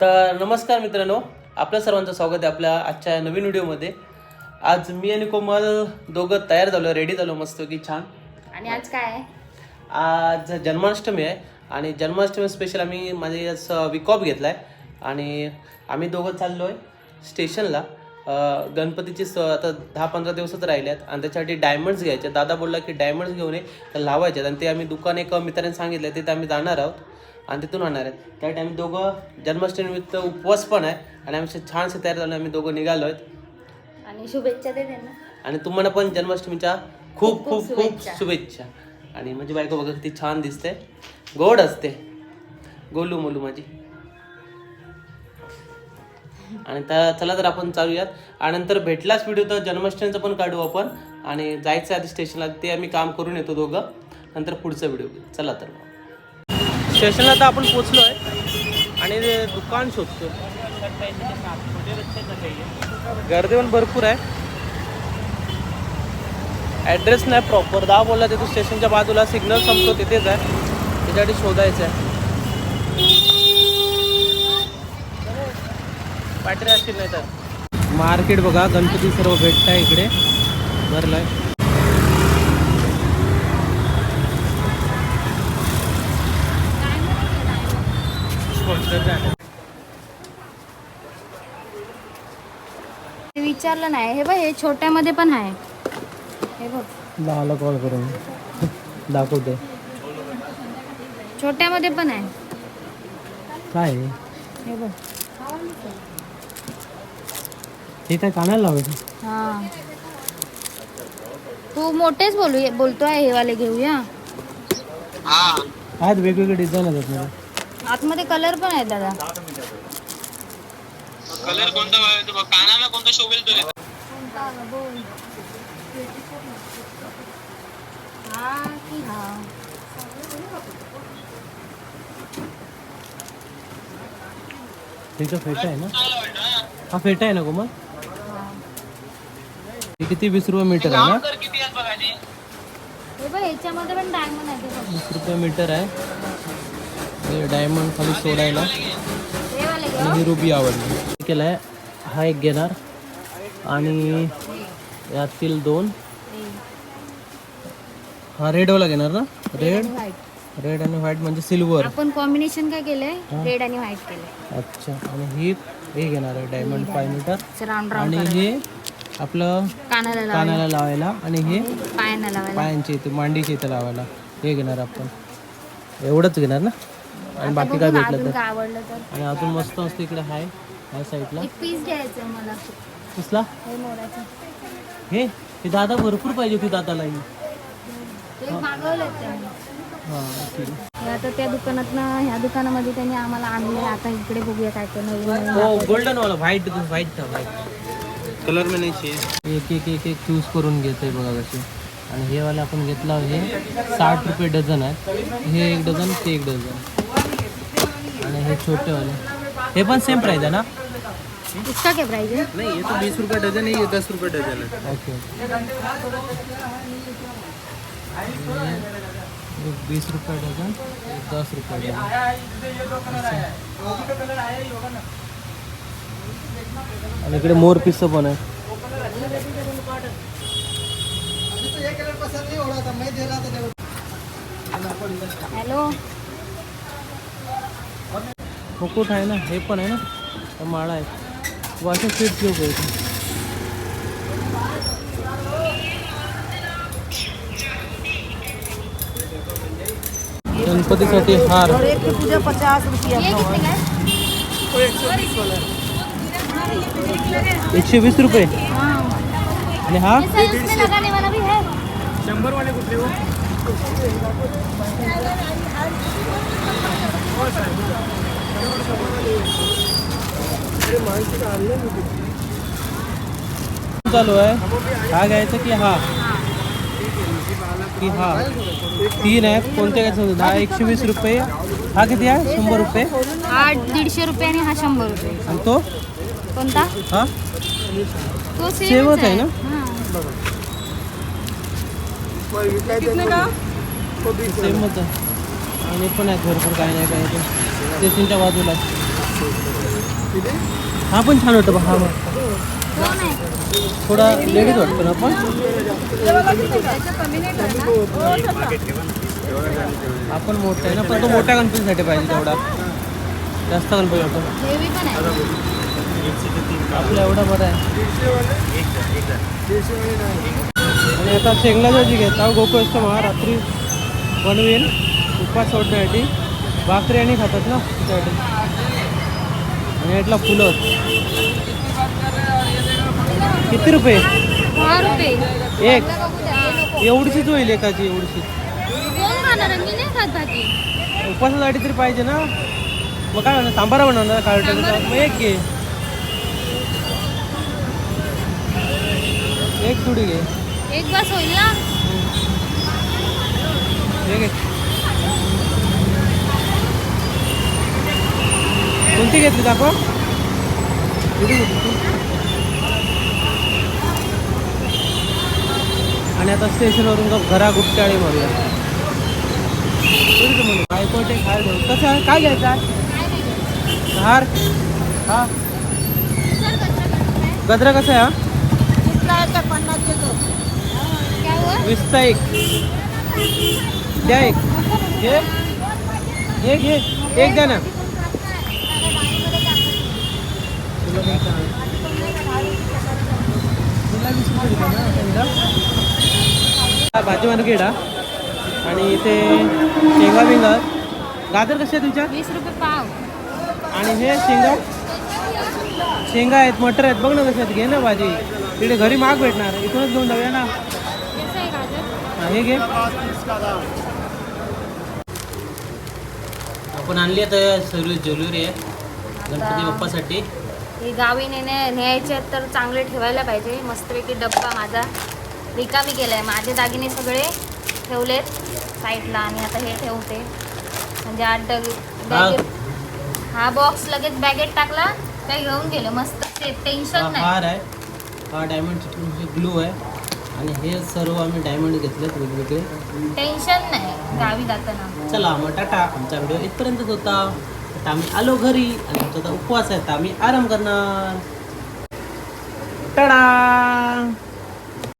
तर नमस्कार मित्रांनो आपल्या सर्वांचं स्वागत आहे आपल्या आजच्या नवीन व्हिडिओमध्ये. आज मी आणि कोमल दोघं तयार झालो रेडी झालो मस्त की छान. आणि आज काय आहे? आज जन्माष्टमी आहे आणि जन्माष्टमी स्पेशल आम्ही माझे विक ऑफ घेतला आहे आणि आम्ही दोघं चाललो आहे स्टेशनला. अं, गणपतीची स आता दहा पंधरा दिवसच राहिले आहेत आणि त्याच्यासाठी डायमंड्स घ्यायचे. दादा बोलला की डायमंड्स घेऊन ये तर लावायचे आहेत आणि ते आम्ही दुकान एक मित्राने सांगितलं तिथे आम्ही जाणार आहोत. आणि तिथून आणणार आहेत. त्यासाठी आम्ही दोघं जन्माष्टमीनिमित्त उपवास पण आहे आणि आम्ही असे छानसे तयार झालो आम्ही दोघं निघालो आहेत. आणि शुभेच्छा दे त्यांना. आणि तुम्हाला पण जन्माष्टमीच्या खूप खूप खूप खूप शुभेच्छा. शुभेच्छा. आणि माझी बायको बघा किती छान दिसते. गोड असते. गोलू मोलू माझी. आणि त्या चला तर आपण चालूयात. आणि नंतर भेटलाच व्हिडिओ तर जन्माष्टमीचं पण काढू आपण. आणि जायचं आधी स्टेशनला ते आम्ही काम करून येतो दोघं. नंतर पुढचा व्हिडिओ चला तर मग. स्टेशनला तर आपण पोचलो आहे आणि दुकान शोधतो गर्दी पण भरपूर आहे. ॲड्रेस नाही प्रॉपर दहा बोलला तिथे स्टेशनच्या बाजूला सिग्नल संपतो तिथेच आहे. त्याच्यासाठी शोधायचं आहे. पॅटरी असतील नाही तर मार्केट बघा गणपती सर्व भेटत आहे इकडे. भरलं आहे विचारलं नाही. हे बघ हे छोट्यामध्ये पण आहे. हे बघ. दहाला कॉल करून. दाखवते छोट्यामध्ये पण आहे. काय? हे बघ. हे काय कानाला लावायचं हा. तू मोठेच बोलू बोलतोय हे वाले घेऊया. आहेत वेगवेगळे डिझाईन आहेत आतमध्ये कलर पण आहे दादा. कलर कोणता पाहिजे बघ कानाला कोणता शोभेल हा की हा? तिचा फेटा आहे ना? हा फेटा आहे ना कोमल? हे. किती वीस रुपये मीटर आहे ना? किती आहेत हे बघ ह्याच्यामध्ये पण डायमंड आहे वीस रुपये मीटर आहे. हे डायमंड खाली सोडायला. हे आणि ही रुबी आवडली. केला आहे हा एक घेणार. आणि यातील दोन. हा रेडवाला घेणार ना? रेड रेड आणि व्हाईट म्हणजे सिल्वर आपण कॉम्बिनेशन काय केलंय? रेड आणि व्हाईट केलंय. अच्छा. आणि ही हे घेणार आहे डायमंड फाय मीटर आणि हे आपलं कानाला लावायला. आणि हे पायांच्या इथे मांडीच्या इथे लावायला. हे घेणार आपण. एवढंच घेणार ना? आणि बाकी काय ना, भेटलं अजून तर. काय आवडलं तर. आणि अजून मस्त असतं इकडे हाय ह्या साईडला. एक पीस घ्यायचं मला. कसला? हे मोराचं. हे? हे दादा भरपूर पाहिजे होती दादाला ही. ते मागवलं त्यांनी. हां ठीक आहे हे आता त्या दुकानातनं ह्या दुकानामध्ये त्यांनी आम्हाला आणले आता इकडे बघूया काय काय नवीन नवीन हो गोल्डन वाला व्हाईट व्हाईट कलर में नहीं चाहिए एक एक एक एक चूज करून घेतोय बघा कसे आणि हे वाला आपण घेतला हे साठ रुपये डझन आहे. हे एक डझन ते एक डझन. आणि हे छोटे वाले। हे पण सेम प्राइस आहे ना? इसका क्या प्राइस है? नहीं ये तो बीस रुपए डजन है ये दस रुपए डजन है। ओके बीस रुपये एक दस रुपये असं. आणि इकडे मोर पिस्स पण आहे हॅलो मुकुट आहे ना हे पण आहे ना त्या माळा आहेत व असे सीट घेऊ पाहिजे गणपतीसाठी हार. ये कितने का है? एकशे वीस रुपये. हाँ आणि हा? ये सर इसमें लगाने वाला भी है। शंभर वाले कुठले हो। चालू आहे हा घ्यायचा की हा? की हा। तीन आहे कोणते घ्यायचं दहा एकशे वीस रुपये। हा किती आहे? शंभर रुपये? हा दीडशे रुपये आणि हा शंभर रुपये. आणि तो? कोणता? हा? तो सेमच सेमच आहे. ना? हाँ. सेमच आहे. आणि पण आहेत भरपूर काही नाही काही ते स्टेशनच्या बाजूला. हा पण छान वाटतं हा आहे थोडा लेडीज वाटतो ना पण आपण मोठा आहे ना पण तो मोठ्या गणपतीसाठी पाहिजे तेवढा. जास्त गणपती वाटतो. आपलं एवढं बरं आहे. आणि आता शेंगला भाजी घेता गोकुळ महा रात्री बनवेल. उपवास सोडण्यासाठी. भाकरी आणि खातात ना त्यासाठी. आणि यातला फुलं किती रुपये? एक. एवढीशीच होईल एकाची एवढीशी उपवासासाठी तरी पाहिजे ना. मग काय म्हणणार सांबारा बनवणार काळ मग एक घे. एक थोडी घे. एक बस होईल ना? हे किती घेतली दाखव. कुठे घेतली तू? आणि आता स्टेशनवरून ग- घरा गुप्टाळी मारूया. कुठे बायकोटे खायला कसं आहे? काय घ्यायचं? हार? हा? गजरा कसा आहे हा? काय एक द्या एक. घे घे घे एक द्या ना तुला काय सांग? तुला वीस रुपये दिले ना समजा? हा, भाजी मार्केट हा आणि इथे शेंगा बिंगा. गाजर कसे आहे तुमच्या? वीस रुपये पाव. आणि हे शेंगा? शेंगा आहेत मटर आहेत. बघ ना कसे आहेत. घे ना भाजी. तिकडे घरी महाग भेटणार. इथूनच घेऊन जाऊया ना. हा, हे घे. आपण आणली आता सर्व ज्वेलरी आहे. गणपती बाप्पासाठी. हे गावी नेणे न्यायचे आहेत तर चांगले ठेवायला पाहिजे. मस्तपैकी डब्बा माझा रिकामी केला आहे माझे दागिने सगळे ठेवलेत साईडला आणि आता हे ठेवते. म्हणजे आठ डग बॅगेत हा बॉक्स लगेच बॅगेत टाकला काय घेऊन गेलं? मस्त टेन्शन नाही. हा डायमंड ग्लू आहे. आणि हे सर्व आम्ही डायमंड घेतलेत वेगवेगळे. टेन्शन नाही. गावी जाताना. चला मग टाटा. आमचा व्हिडिओ इथपर्यंतच होता. आता आम्ही आलो घरी आणि आमचा आता उपवास आहे तर आम्ही आराम करणार. टाळा